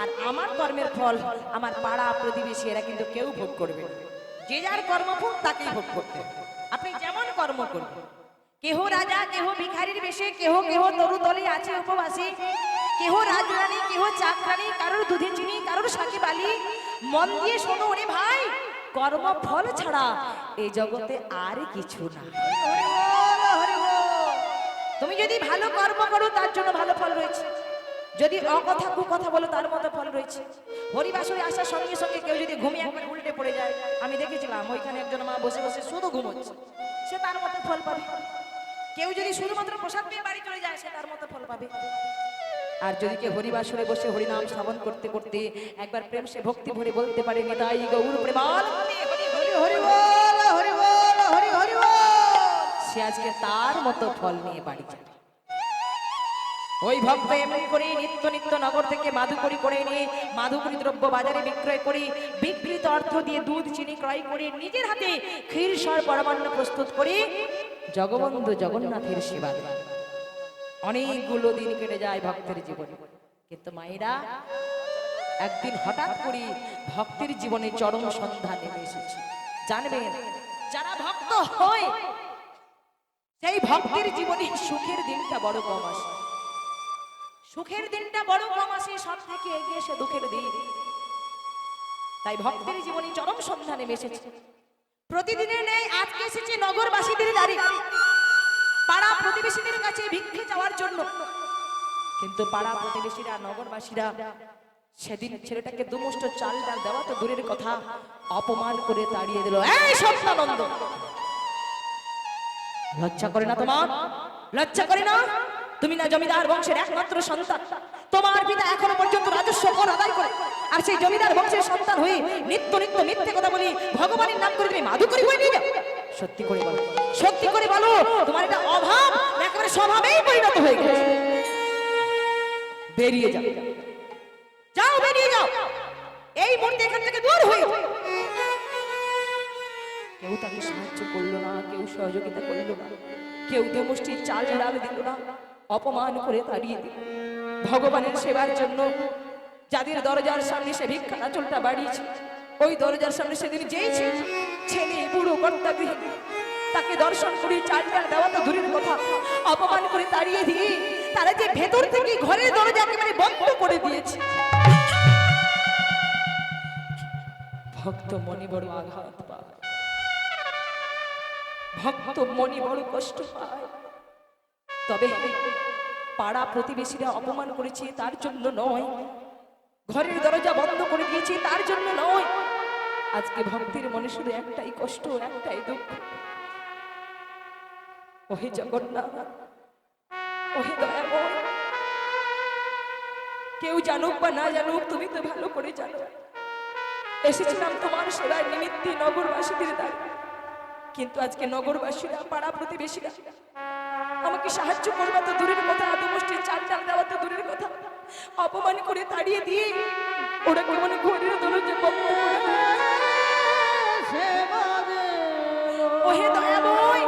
আর আমার কর্মের ফল আমার পাড়া প্রতিবেশী এরা কিন্তু কেউ ভোগ করবে যে যার কর্মফল তাকেই ভোগ করতে। আপনি যেমন কর্ম করবেন কেহ রাজা, কেহ ভিখারির বেশে, কেহ কেহ তরু তলে আছে উপবাসী, কেহ রাজরানী, কেহ চাকরানী, কারোর দুধে চিনি, কারোর সাথে বালি। মন দিয়ে শোনো ওরে ভাই কর্ম ফল ছাড়া এই জগতে আর কিছু না। তুমি যদি ভালো কর্ম করো, তার জন্য ভালো ফল রয়েছে। যদি অকথা কুকথা বলো, তার মতো ফল রয়েছে। হরিবাসরে আসার সঙ্গে সঙ্গে কেউ যদি ঘুমিয়ে একবার উল্টে পড়ে যায়, আমি দেখেছিলাম ওইখানে একজন মা বসে বসে শুধু ঘুমোচ্ছে। সে তার মতো ফল পাবে। কেউ যদি শুধুমাত্র প্রসাদ পেয়ে বাড়ি চলে যায়, সে তার মতো ফল পাবে। আর যদি কেউ হরিবাসরে বসে হরিনাম শ্রবণ করতে করতে একবার প্রেম সে ভক্তি ভরে বলতে পারে, নিতাই গৌর প্রেমাল সে আজকে তার মতো ফল নিয়ে বাড়ি যাবে। ওই ভক্ত এমনি করে নিত্য নিত্য নগর থেকে মাধুকরি করে নিয়ে মাধুকরি দ্রব্য বাজারে বিক্রয় করে বিকৃত অর্থ দিয়ে দুধ, চিনি ক্রয় করে নিজের হাতে ক্ষীর পরমান্ন প্রস্তুত করে জগবন্ধু জগন্নাথের সেবা অনেকগুলো দিন কেটে যায় ভক্তের জীবনে। কিন্তু মায়েরা একদিন হঠাৎ করে ভক্তের জীবনে চরম সন্ধ্যা নেমে এসেছে। জানবেন, যারা ভক্ত হয়, সেই ভক্তের জীবনে সুখের দিনটা বড় কম আসে। সুখের দিনটা বড় কম আসে সব থেকে এগিয়ে এসে দুঃখের দিন। তাই ভক্তের জীবনে চরম সন্ধানে নেমে এসেছে প্রতিদিনের নেই আজকে এসেছে নগরবাসীদের দাঁড়ি পাড়া প্রতিবেশীদের কাছে ভিক্ষে যাওয়ার জন্য। কিন্তু পাড়া প্রতিবেশীরা, নগরবাসীরা, সেদিন ছেলেটাকে দুমুষ্ট চাল ডাল দেওয়া তো দূরের কথা, অপমান করে তাড়িয়ে দিল, এই সত্যানন্দ লজ্জা করে না তোমার? লজ্জা করে না? তুমি না জমিদার বংশের একমাত্র সন্তান। তোমার পিতা এখনও পর্যন্ত রাজস্ব কর আদায় করে। আর সেই জমিদার বংশের সন্তান হয়ে নিত্য নিত্য মিথ্যে কথা বলি ভগবানের নাম করে তুমি মাধুকরি হয়ে নিয়ে যাও। সত্যি করে বলো। সত্যি করে বলো, তোমার এটা অভাব একেবারে স্বভাবেই পরিণত হয়ে গেছে। বেরিয়ে যাও। যাও, বেরিয়ে যাও। এই মুহূর্তে এখান থেকে দূর হয়ে। কেউ তাকে সাহায্য করল না, কেউ সহযোগিতা করল না, কেউ দু চাল ডাল দিল না। অপমান করে তাড়িয়ে দিল। ভগবানের সেবার জন্য যাদের দরজার সামনে সে ভিক্ষা আঁচলটা বাড়িয়েছে ওই দরজার সামনে সেদিন যেই ছিল বুড়ো, কর্তা তাকে দর্শন করে ডাল দেওয়া তো দূরের কথা, অপমান করে তাড়িয়ে দিয়ে তারা যে ভেতর থেকে ঘরের দরজা একেবারে বন্ধ করে দিয়েছে। ভক্ত মনে বড় আঘাত পায়। ভক্ত মনে বড় কষ্ট পায়। তবে পাড়া প্রতিবেশীরা অপমান করেছে, তার জন্য নয়। ঘরের দরজা বন্ধ করে দিয়েছে, তার জন্য নয়। আজকে ভক্তের মনে শুধু একটাই কষ্ট, একটাই দুঃখ। ওহে জগন্নাথ, ওহে দয়াময়, কেউ জানুক বা না জানুক, তুমি তো ভালো করে জানো। এসেছিলাম তোমার সেবার নিমিত্তে নগরবাসীদের দ্বারা। কিন্তু আজকে নগরবাসীরা, পাড়া প্রতিবেশীরা আমাকে সাহায্য করবা তো দূরের কথা আদমষ্টি চাল চাল দেওয়া তো দূরের কথা। অপমান করে তাড়িয়ে দিয়ে ওরা কেমন ঘরের করে দিয়েছে। ওহে দয়াময়,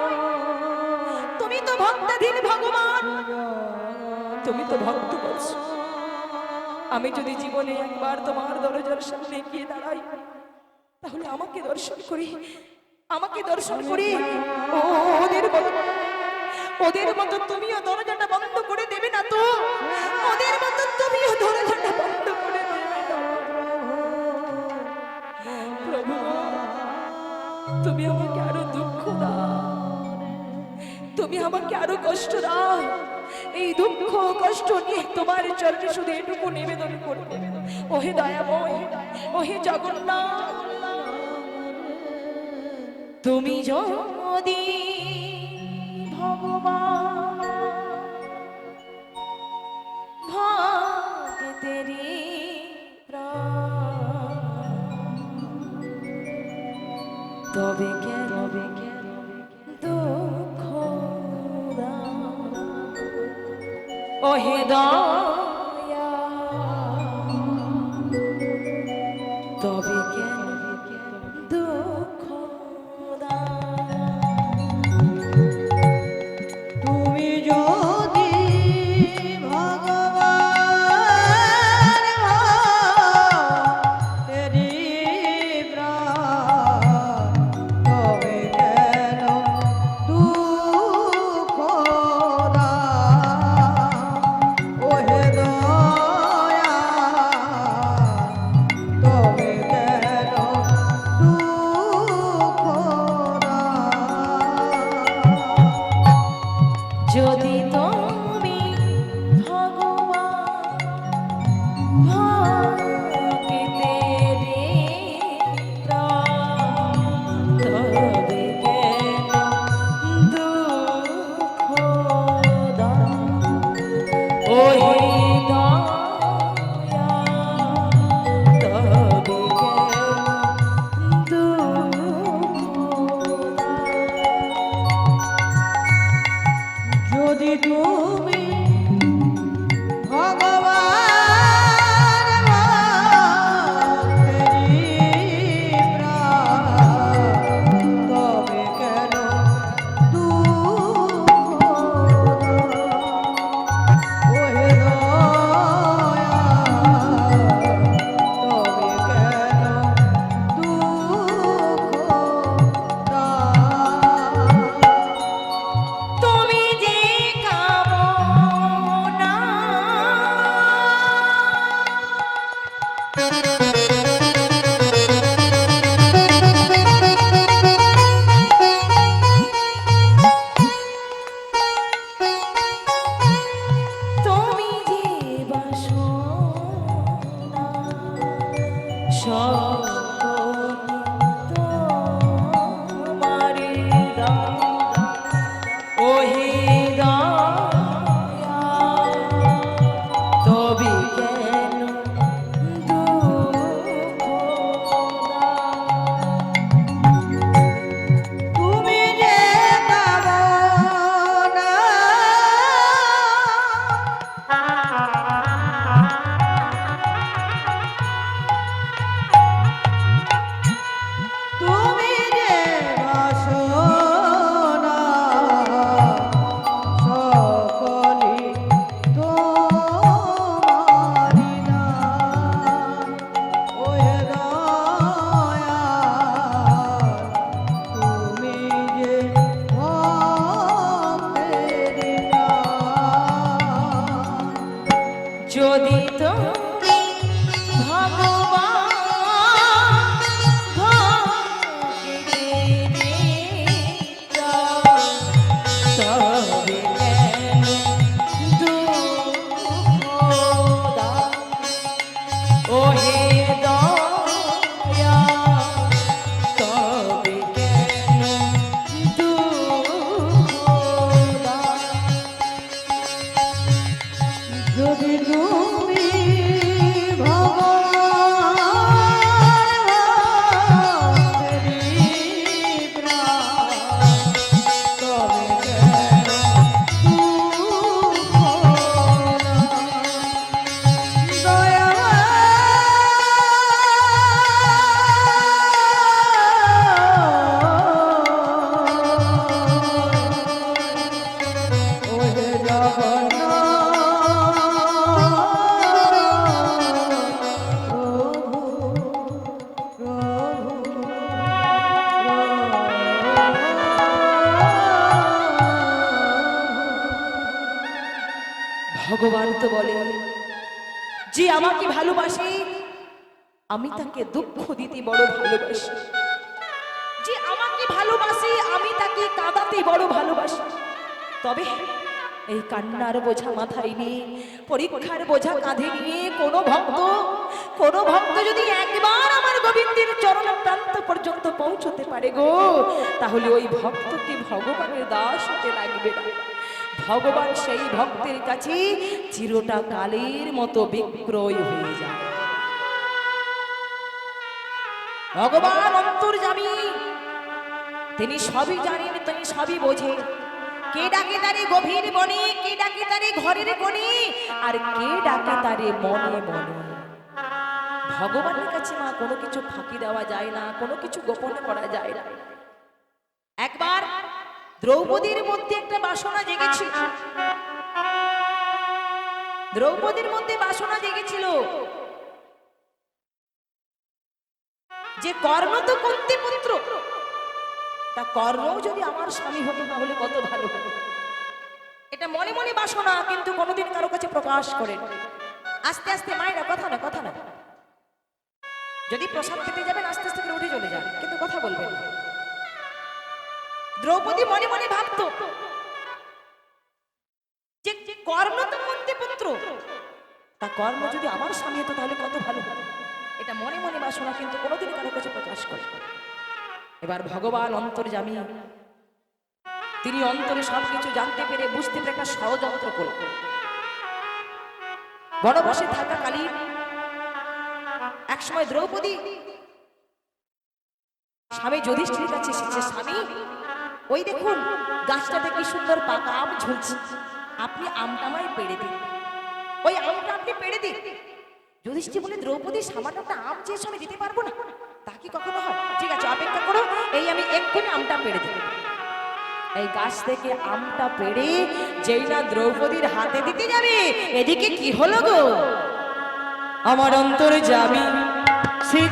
তুমি তো ভক্তাধীন ভগবান। তুমি তো ভক্ত বৎস। আমি যদি জীবনে একবার তোমার দরজার সামনে গিয়ে দাঁড়াই, তাহলে আমাকে দর্শন করি, আমাকে দর্শন করি। ওদের মতো ওদের মতো তুমিও দরজাটা বন্ধ করে দেবে না তো? ওদের মতো তুমিও দরজাটা বন্ধ করে দেবে তুমি আমাকে আরও দুঃখ দাও। তুমি আমাকে আরও কষ্ট দাও। এই দুঃখ কষ্ট নিয়ে তোমার চরণে শুধু এটুকু নিবেদন করবে। ওহে দয়াময়, ওহে জগন্নাথ। তুমি যদি তবে কেন দুঃখ? ওহে দয়া ওহে যদি তো আমি তাকে দুঃখ দিতে বড় ভালোবাসি। যে আমাকে ভালোবাসে আমি তাকে কাঁদাতে বড় ভালোবাসি। তবে এই কান্নার বোঝা মাথায় নিয়ে পরীক্ষার বোঝা কাঁধে নিয়ে কোনো ভক্ত কোনো ভক্ত যদি একবার আমার গোবিন্দের চরণ প্রান্ত পর্যন্ত পৌঁছতে পারে গো তাহলে ওই ভক্তকে ভগবানের দাস হতে লাগবে না। ভগবান সেই ভক্তের কাছে চিরটা কালের মতো বিক্রয় হয়ে যায় ভগবান অন্তর অন্তর্যামী তিনি সবই জানেন, তিনি সবই বোঝেন। কে ডাকে তারে গভীর বনে, কে ডাকে তারে ঘরের কোণে, আর কে ডাকে তারে মনে মনে। ভগবানের কাছে মা, কোনো কিছু ফাঁকি দেওয়া যায় না, কোনো কিছু গোপন করা যায় না। একবার দ্রৌপদীর মধ্যে একটা বাসনা জেগেছিল। দ্রৌপদীর মধ্যে বাসনা জেগেছিল যে কর্ণ তো কুন্তি পুত্র, তা কর্ণও যদি আমার স্বামী হতো তাহলে কত ভালো হতো। এটা মনে মনে বাসনা, কিন্তু কোনোদিন কারও কাছে প্রকাশ করে আস্তে আস্তে মায়েরা, কথা না কথা না। যদি প্রসাদ খেতে যাবেন, আস্তে আস্তে করে উঠে চলে যান, কিন্তু কথা বলবেন দ্রৌপদী মনে মনে ভাবতো, যে কর্ণ তো কুন্তি পুত্র, তা কর্ম যদি আমার স্বামী হতো তাহলে কত ভালো হতো। এটা মনে মনে বাসনা কিন্তু কোনোদিন কারও কাছে প্রকাশ করে এবার ভগবান অন্তর্জামী তিনি অন্তরে সবকিছু জানতে পেরে বুঝতে পেরে একটা ষড়যন্ত্র করল বনবাসে থাকাকালীন একসময় দ্রৌপদী স্বামী যুধিষ্ঠির কাছে এসেছে, স্বামী, ওই দেখুন, গাছটাতে কি সুন্দর পাকা আম ঝুলছে। আপনি আমটা আমায় পেড়ে দিন। ওই আমটা আপনি পেড়ে দিন। যুধিষ্ঠির বলে দ্রৌপদী সামান্যটা আম চেয়েছো আমি দিতে পারব না, তা কি কখনো হয়? ঠিক আছে, অপেক্ষা করো, এই আমি এক্ষুনি আমটা পেড়ে দিই এই গাছ থেকে আমটা পেড়ে যেই না দ্রৌপদীর হাতে দিতে যাবে, এদিকে কি হলো গো? আমার অন্তরে যাবি শ্রী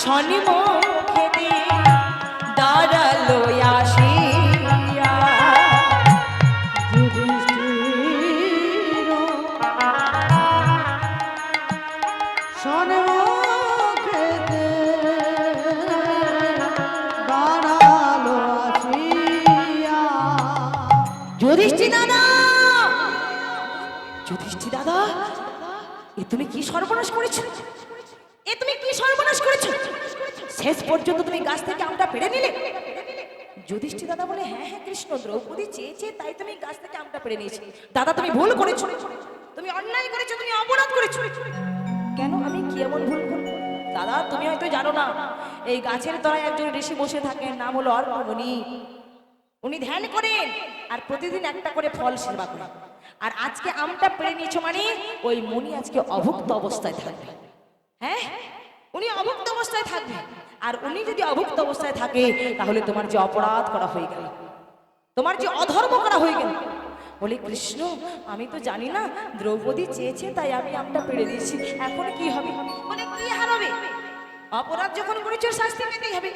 শনিমা তুমি কি সর্বনাশ করেছ? এ তুমি কি সর্বনাশ করেছ? শেষ পর্যন্ত তুমি গাছ থেকে আমটা পেড়ে নিলে? যুধিষ্ঠি দাদা বলে হ্যাঁ হ্যাঁ কৃষ্ণ, দ্রৌপদী চেয়েছে, তাই তুমি গাছ থেকে আমটা পেড়ে নিয়েছি। দাদা, তুমি ভুল করেছ। তুমি অন্যায় করেছ, তুমি অপরাধ করেছ। কেন আমি কি এমন ভুল করব? দাদা, তুমি হয়তো জানো না, এই গাছের তলায় একজন ঋষি বসে থাকেন, নাম হলো অর্ণমণি উনি ধ্যান করেন আর প্রতিদিন একটা করে ফল সেবা করেন। আর আজকে আমটা পেরে নিয়েছো মানে ওই মনি আজকে অভুক্ত অবস্থায় থাকবে। হ্যাঁ? উনি অভুক্ত অবস্থায় থাকবে। আর উনি যদি অভুক্ত অবস্থায় থাকে, তাহলে তোমার যে অপরাধ করা হয়ে গেল, তোমার যে অধর্ম করা হয়ে গেল। বলি, কৃষ্ণ, আমি তো জানি না, দ্রৌপদী চেয়েছে তাই আমি আমটা পেড়ে দিয়েছি। এখন কি হবে? বলে কি হারাবে অপরাধ যখন করেছ, শাস্তি পেতেই হবে।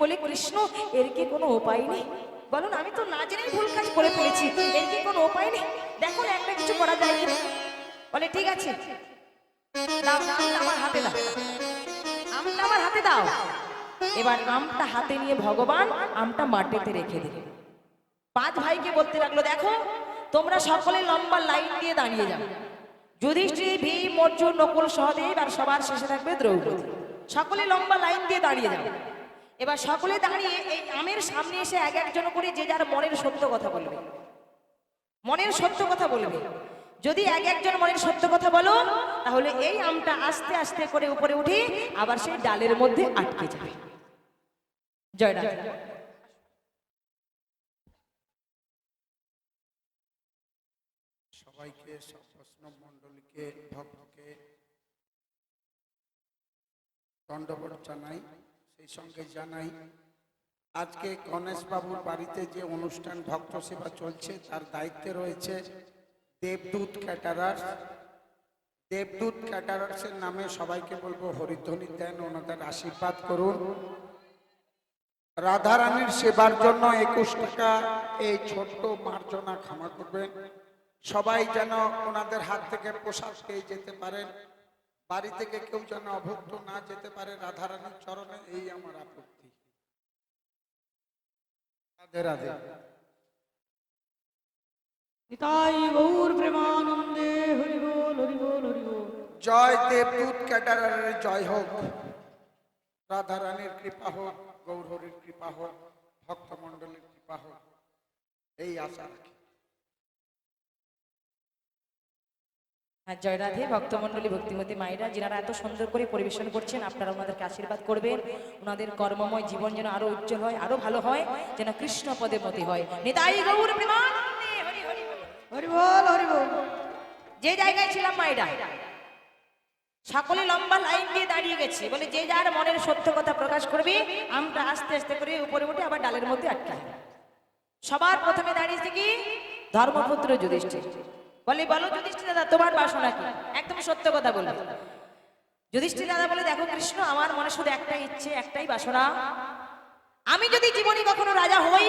বলে, কৃষ্ণ, এর কি কোনো উপায় নেই? বলুন, আমি তো না জেনেই ভুল কাজ করে ফেলেছি। এর কি কোনো উপায় নেই? দেখো একটা কিছু করা যায় কিনা। বলে, ঠিক আছে। আমার হাতে দাও। আমটা আমার হাতে দাও। এবার আমটা হাতে নিয়ে ভগবান আমটা মাটিতে রেখে দিলেন পাঁচ ভাইকে বলতে লাগল, দেখো, তোমরা সকলে লম্বা লাইন দিয়ে দাঁড়িয়ে যাও। যুধিষ্ঠির, ভীম, অর্জুন, নকুল, সহদেব আর সবার শেষে থাকবে দ্রৌপদী। সকলে লম্বা লাইন দিয়ে দাঁড়িয়ে যাও। এবার সকলে দাঁড়িয়ে এই আমের সামনে এসে এক একজন করে যে যার মনের সত্য কথা বলবে। মনের সত্য কথা বলবে। যদি এক একজন মনের সত্য কথা বলো, তাহলে এই আমটা আস্তে আস্তে করে উপরে উঠে আবার সেই ডালের মধ্যে আটকে যাবে। জয় রাধে। সবাইকে সব প্রশ্ন মণ্ডলীকে ভক্তকে দণ্ডবট জানাই। সঙ্গে জানাই। আজকে গণেশ বাবুর বাড়িতে যে অনুষ্ঠান ভক্ত সেবা চলছে, তার দায়িত্বে রয়েছে দেবদূত ক্যাটারার্স দেবদূত ক্যাটারার্সের নামে সবাইকে বলব হরিধ্বনি দেন, ওনাদের আশীর্বাদ করুন। রাধারানীর সেবার জন্য একুশ টাকা এই ছোট্ট মার্জনা ক্ষমা করবেন। সবাই যেন ওনাদের হাত থেকে প্রসাদ পেয়ে যেতে পারেন। বাড়ি থেকে কেউ যেন অভুক্ত না যেতে পারে রাধারানীর চরণে এই আমার আপত্তি। রাধে রাধে। নিতাই গৌর প্রেমানন্দে হরি বল হরি বল হরি বল। জয় দেবদূত ক্যাটারারের জয় হোক। রাধারানীর কৃপা হোক গৌরহরির কৃপা হোক ভক্তমণ্ডলীর কৃপা হোক এই আশা রাখি। হ্যাঁ জয় রাধে ভক্তমণ্ডলী ভক্তিমতী মায়েরা যিনারা এত সুন্দর করে পরিবেশন করছেন আপনারা ওনাদেরকে আশীর্বাদ করবেন। ওনাদের কর্মময় জীবন যেন আরও উজ্জ্বল হয় আরও ভালো হয় যেন কৃষ্ণ পদে মতি হয়। নিতাই গৌর প্রেমানন্দে হরি হরি হরি বল হরি বল। যে জায়গায় ছিলাম মায়েরা সকলে লম্বা লাইন দিয়ে দাঁড়িয়ে গেছে। বলে যে যার মনের সত্য কথা প্রকাশ করবে আমরা আস্তে আস্তে করে উপরে উঠে আবার ডালের মধ্যে আটকাই। সবার প্রথমে দাঁড়িয়েছে কি? ধর্মপুত্র যুধিষ্ঠির। বলে, বলো যুধিষ্ঠির দাদা, তোমার বাসনা কি? একদম সত্য কথা বলবে যুধিষ্ঠির দাদা বলে, দেখো কৃষ্ণ, আমার মনে শুধু একটাই ইচ্ছে, একটাই বাসনা। আমি যদি জীবনে কখনো রাজা হই,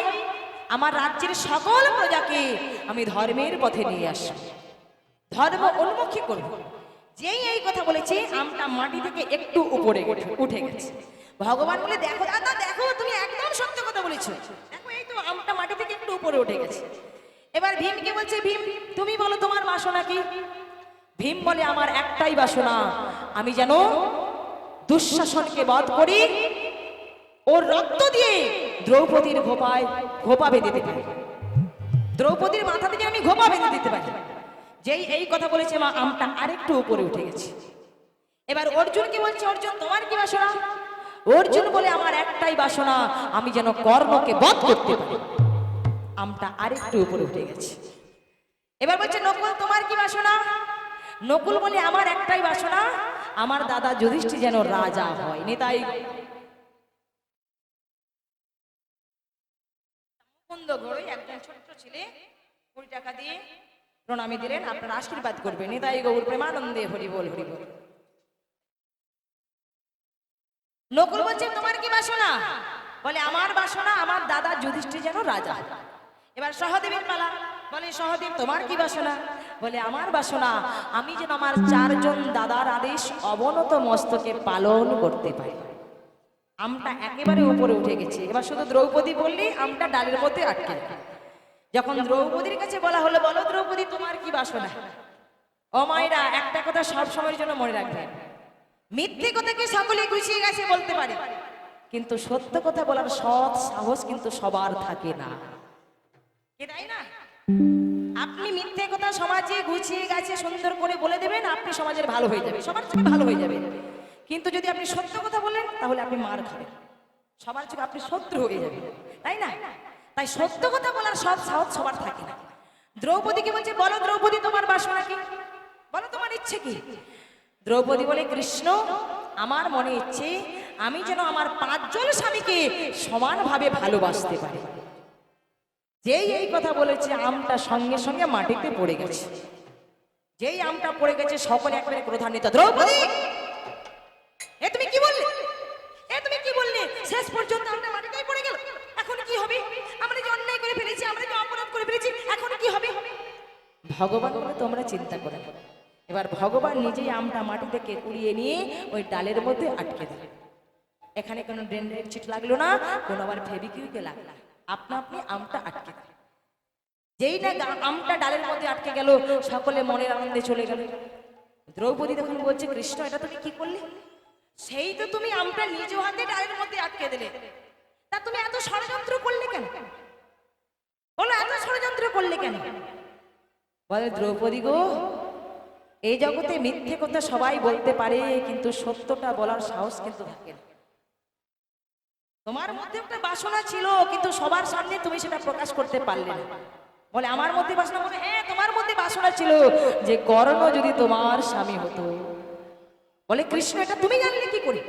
আমার রাজ্যের সকল প্রজাকে আমি ধর্মের পথে নিয়ে আসব। ধর্ম উন্মুখী করব। যেই এই কথা বলেছে, আমটা মাটি থেকে একটু উপরে উঠে গেছে। ভগবান বলে, দেখো দাদা, দেখো, তুমি একদম সত্য কথা বলেছ। দেখো, এই তো আমটা মাটি থেকে একটু উপরে উঠে গেছে। এবার ভীমকে বলছে, ভীম, তুমি বলো তোমার বাসনা কি? ভীম বলে, আমার একটাই বাসনা, আমি যেন দুঃশাসনকে বধ করি ওর রক্ত দিয়ে দ্রৌপদীর ঘোপায়, ঘোপা বেঁধে দিতে পারি। দ্রৌপদীর মাথা থেকে আমি ঘোপা বেঁধে দিতে পারি। যেই এই কথা বলেছে মা আমটা আরেকটু উপরে উঠে গেছে। এবার অর্জুন কি বলছে, অর্জুন, তোমার কি বাসনা? অর্জুন বলে, আমার একটাই বাসনা, আমি যেন কর্মকে বধ করতে পারি। আমটা আরেকটু উপরে উঠে গেছে। এবার বলছে, নকুল, তোমার কি বাসনা? নকুল বলে, আমার একটাই বাসনা, আমার দাদা যুধিষ্ঠি যেন রাজা হয়। নেতাই একজন ছোট্ট ছেলে কুড়ি টাকা দিয়ে প্রণামী দিলেন, আপনারা করবেন নিতাই নকুল তোমার কি বাসনা? বলে, আমার বাসনা, আমার দাদা যুধিষ্ঠির যেন রাজা এবার সহদেবের পালা। বলে, সহদেব, তোমার কি বাসনা? বলে, আমার বাসনা, আমি যেন আমার চারজন দাদার আদেশ অবনত মস্তকে পালন করতে পারি। আমটা একেবারে উপরে উঠে গেছে। এবার শুধু দ্রৌপদী বললি আমটা ডালের মধ্যে আটকে যখন দ্রৌপদীর কাছে বলা হলো, বলো দ্রৌপদী, তোমার কি বাসনা? ও মায়েরা, একটা কথা সব সময়ের জন্য মনে রাখবে। মিথ্যে কথাকে সকলে গুছিয়ে গেছে বলতে পারে? কিন্তু সত্য কথা বলার সৎ সাহস কিন্তু সবার থাকে না। তাই না? আপনি মিথ্যে কথা সমাজে গুছিয়ে গেছে, সুন্দর করে বলে দেবেন, আপনি সমাজের ভালো হয়ে যাবে সবার চোখে ভালো হয়ে যাবে কিন্তু যদি আপনি সত্য কথা বলেন, তাহলে আপনি মার খাবেন। সবার চোখে আপনি শত্রু হয়ে যাবেন। তাই না? তাই সত্য কথা বলার সব সাহস সবার থাকে না। দ্রৌপদীকে বলছে, বলো দ্রৌপদী, তোমার বাসনা কি? বলো তোমার ইচ্ছে কি? দ্রৌপদী বলে, কৃষ্ণ, আমার মনে ইচ্ছে, আমি যেন আমার পাঁচজন স্বামীকে সমানভাবে ভালোবাসতে পারি। যেই এই কথা বলেছে, আমটা সঙ্গে সঙ্গে মাটিতে পড়ে গেছে। যেই আমটা পড়ে গেছে, সকলে একবারে ক্রোধান্বিত। দ্রৌপদী! এ তুমি কি বললে? এ তুমি কি বললে? শেষ পর্যন্ত আমরা মাটিতেই পড়ে গেল। এখন কি হবে? আমরা যে অন্যায় করে ফেলেছি, আমরা যে অপরাধ করে ফেলেছি, এখন কি হবে? ভগবান তোমরা চিন্তা করে। এবার ভগবান নিজেই আমটা মাটি থেকে কুড়িয়ে নিয়ে ওই ডালের মধ্যে আটকে দেয় এখানে কোনো ড্রেনের চিট লাগল না, কোনো আবার ফেবিকিউকে লাগল। আপনা আপনি আমটা আটকে দেয় যেই না আমটা ডালের মধ্যে আটকে গেল, সকলে মনের আনন্দে চলে গেল। দ্রৌপদী তখন বলছে, কৃষ্ণ, এটা তুমি কি করলে? সেই তো তুমি আমটা নিজ হাতে ডালের মধ্যে আটকে দিলে। তা তুমি এত ষড়যন্ত্র করলে কেন? বলো, এত ষড়যন্ত্র করলে কেন? বলে, দ্রৌপদী গো, এই জগতে মিথ্যে কথা সবাই বলতে পারে, কিন্তু সত্যটা বলার সাহস কিন্তু থাকে না। তোমার মধ্যে একটা বাসনা ছিল, কিন্তু সবার সামনে তুমি সেটা প্রকাশ করতে পারলে না। বলে, আমার মধ্যে বাসনা? বলে হ্যাঁ তোমার মধ্যে বাসনা ছিল যে কর্ণ যদি তোমার স্বামী হতো। বলে, কৃষ্ণ, এটা তুমি জানলে কি করে?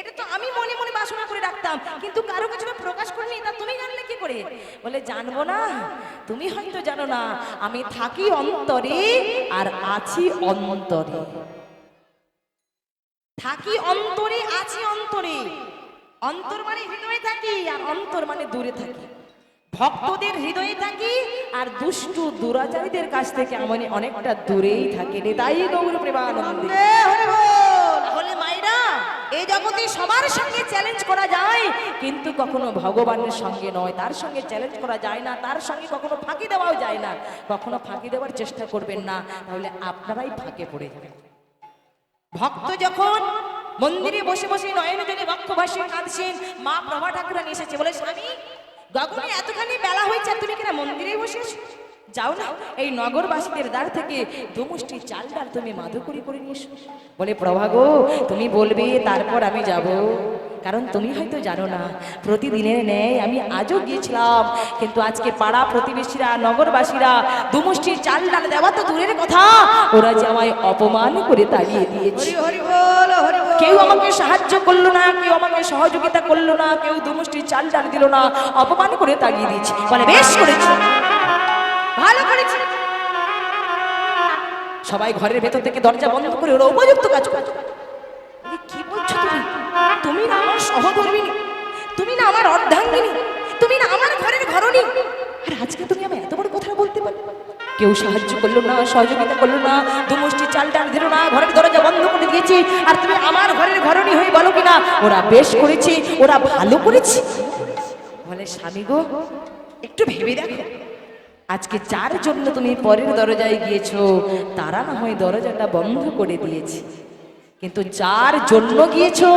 এটা তো আমি মনে মনে বাসনা করে রাখতাম, কিন্তু কারও কাছে প্রকাশ করিনি, তা তুমি জানলে কি করে? বলে, জানব না, তুমি হয়তো জানো না, আমি থাকি অন্তরে আর আছি অন্তরে। থাকি অন্তরে, আছি অন্তরে। অন্তর মানে হৃদয়ে থাকি আর অন্তর মানে দূরে থাকি। ভক্তদের হৃদয়ে থাকি আর দুষ্টু দুরাচারীদের কাছ থেকে আমি অনেকটা দূরেই থাকি। রে তাই গৌর প্রেমানন্দে। তাহলে মাইরা এই জগতে সবার সঙ্গে চ্যালেঞ্জ করা যায়। কিন্তু কখনো ভগবানের সঙ্গে নয়, তার সঙ্গে চ্যালেঞ্জ করা যায় না, তার সঙ্গে কখনো ফাঁকি দেওয়াও যায় না। কখনো ফাঁকি দেওয়ার চেষ্টা করবেন না, তাহলে আপনারাই ফাঁকে পড়ে যাবেন। ভক্ত যখন মন্দিরে বসে বসে নয়নে জলে বক্ষ ভাসে কাঁদছেন মা প্রভা ঠাকুরানি এসেছে বলে, স্বামী, গগনে এতখানি বেলা হয়েছে তুমি কিনা মন্দিরে বসে আছো? যাও না এই নগরবাসীদের দ্বার থেকে দুমুষ্টি চাল ডাল তুমি মাধুকরি করে নিয়ে বলে প্রভা গো তুমি বলবে তারপর আমি যাব। কারণ তুমি হয়তো জানো না প্রতিদিনের ন্যায় আমি আজও গিয়েছিলাম। কিন্তু আজকে পাড়া প্রতিবেশীরা নগরবাসীরা দুমুষ্টি চাল ডাল দেওয়া তো দূরের কথা। ওরা যে আমায় অপমান করে তাড়িয়ে দিয়েছে। কেউ আমাকে সাহায্য করল না কেউ আমাকে সহযোগিতা করল না কেউ দুমুষ্টি চাল ডাল দিল না অপমান করে তাড়িয়ে দিয়েছে। বলে বেশ করেছি। ভালো করেছি। সবাই ঘরের ভেতর থেকে দরজা বন্ধ করে ওরা উপযুক্ত কাজ করছে কি বলছো তুমি? তুমি না আমার সহধর্মিনী। তুমি না আমার অর্ধাঙ্গিনী। তুমি না আমার ঘরের ঘরণী। আর আজকে তুমি আমি এত বড় কথা বলতে পারো কেউ সাহায্য করল না, সহযোগিতা করল না, দুমুষ্টি চাল ডাল দিল না, ঘরের দরজা বন্ধ করে দিয়েছি, আর তুমি আমার ঘরের ঘরণী হয়ে বলো কিনা? ওরা বেশ করেছে, ওরা ভালো করেছে। বলে, স্বামী গো, একটু ভেবে দেখো। আজকে যার জন্য তুমি পরের দরজায় গিয়েছো, তারা না হয় দরজাটা বন্ধ করে দিয়েছে। কিন্তু যার জন্য গিয়েছো?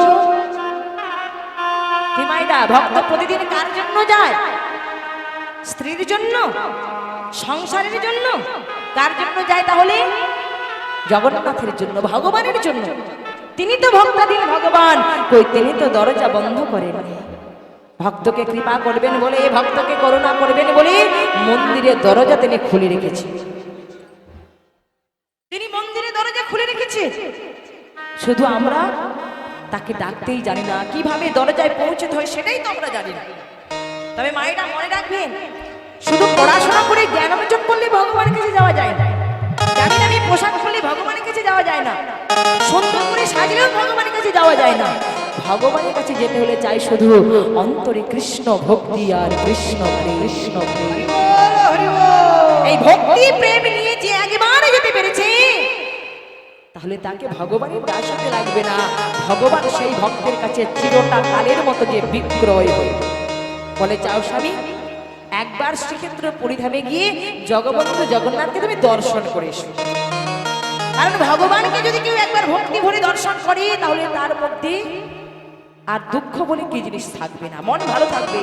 মাইডা ভক্ত প্রতিদিন কার জন্য যায়? স্ত্রীর জন্য? সংসারের জন্য? কার জন্য যায় তাহলে? জগন্নাথের জন্য, ভগবানের জন্য। তিনি তো ভক্তাধীন ভগবান, কই তিনি তো দরজা বন্ধ করেন ভক্তকে কৃপা করবেন বলে ভক্তকে করুণা করবেন বলে মন্দিরের দরজা তিনি খুলে রেখেছে। তিনি মন্দিরে দরজা খুলে রেখেছে। শুধু আমরা তাকে ডাকতেই জানি না কীভাবে দরজায় পৌঁছতে হয় সেটাই তো আমরা জানি না। তবে মায়েরা মনে রাখবেন শুধু পড়াশোনা করে জ্ঞান অর্জন করলে ভগবানের কাছে যাওয়া যায় না। আমি পোশাক ভগবানের কাছে যাওয়া যায় না। সুন্দর করে সাজলেও ভগবানের কাছে যাওয়া যায় না। ভগবানের কাছে যেতে হলে চাই শুধু অন্তরে কৃষ্ণ ভক্তি আর কৃষ্ণ কৃষ্ণ এই ভক্তি প্রেম নিয়ে যে একবারে যেতে পেরেছে তাহলে তাকে ভগবানের দাস হতে লাগবে না। ভগবান সেই ভক্তের কাছে চিরটা কালের মতো যে বিক্রয় হয়ে বলে চাও স্বামী একবার শ্রীক্ষেত্র পরিধামে গিয়ে জগবন্ধু জগন্নাথকে তুমি দর্শন করে এসো। কারণ ভগবানকে যদি কেউ একবার ভক্তি ভরে দর্শন করে, তাহলে তার মধ্যে আর দুঃখ বলে কি জিনিস থাকবে না। মন ভালো থাকবে,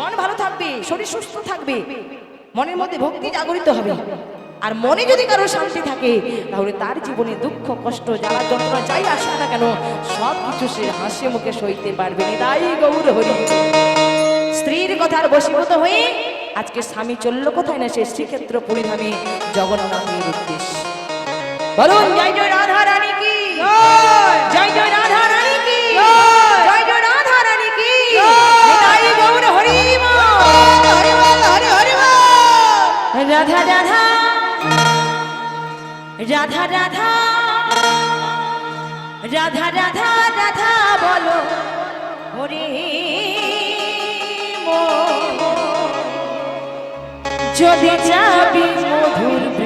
মন ভালো থাকবে, শরীর সুস্থ থাকবে, মনের মধ্যে ভক্তি জাগরিত হবে। আর মনে যদি কারও শান্তি থাকে, তাহলে তার জীবনে দুঃখ, কষ্ট, জ্বালা, যন্ত্রণা, যাই আসুক না কেন সব কিছু সে হাসি মুখে সইতে পারবে তাই গৌর হরি। স্ত্রীর কথার বশীভূত হয়ে আজকে স্বামী চলল কোথায় না সে শ্রীক্ষেত্র পরিধামে জগন্নাথের উদ্দেশ্যে। বলুন জয় জয় রাধা রানী কি? জয়! জয় রাধা রানী কি? জয়! জয় রাধা রানী কি? নিতাই গৌর হরি বল। হরি বল হরি হরি বল রাধা রাধা রাধা রাধা রাধা রাধা রাধা বলো হরে। যদি যাবি মধুর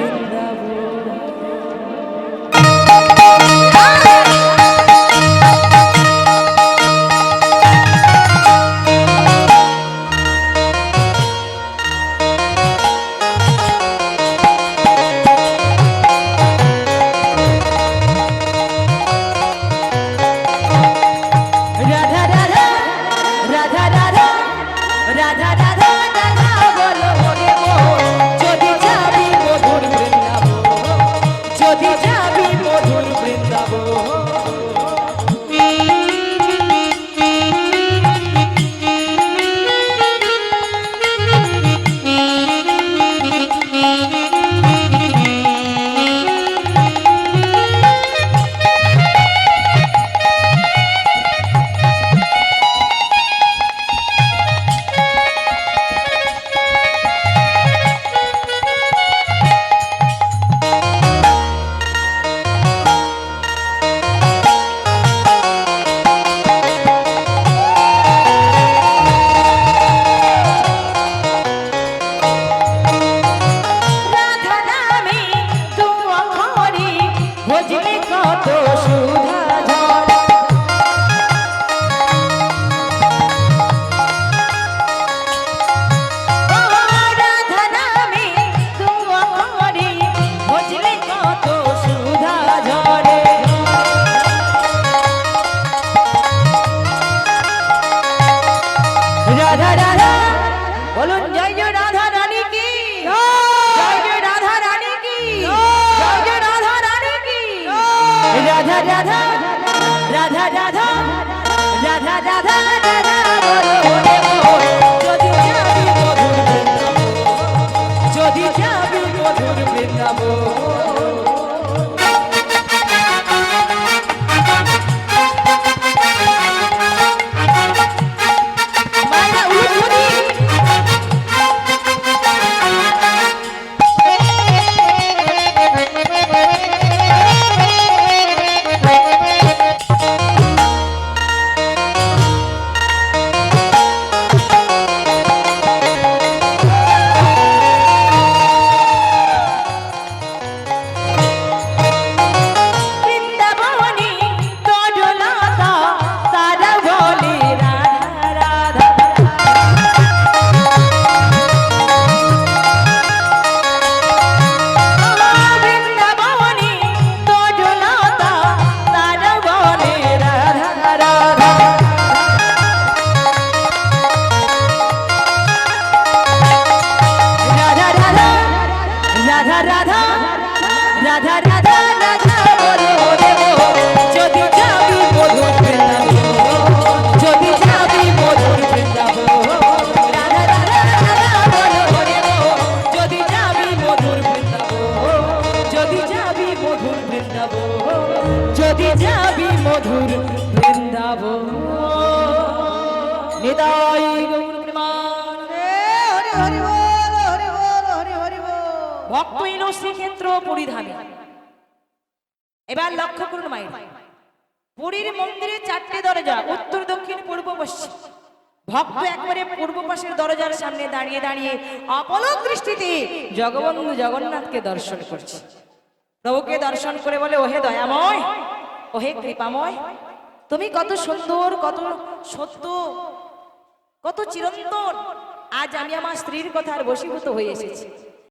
দাঁড়িয়ে দাঁড়িয়ে অপলক দৃষ্টিতে জগবন্ধু জগন্নাথকে দর্শন করছে। প্রভুকে দর্শন করে বলে, ওহে দয়াময়, ওহে কৃপাময়, তুমি কত সুন্দর, কত সত্য, কত চিরন্তন। আজ আমি আমার স্ত্রীর কথার বশীভূত হয়ে এসেছি।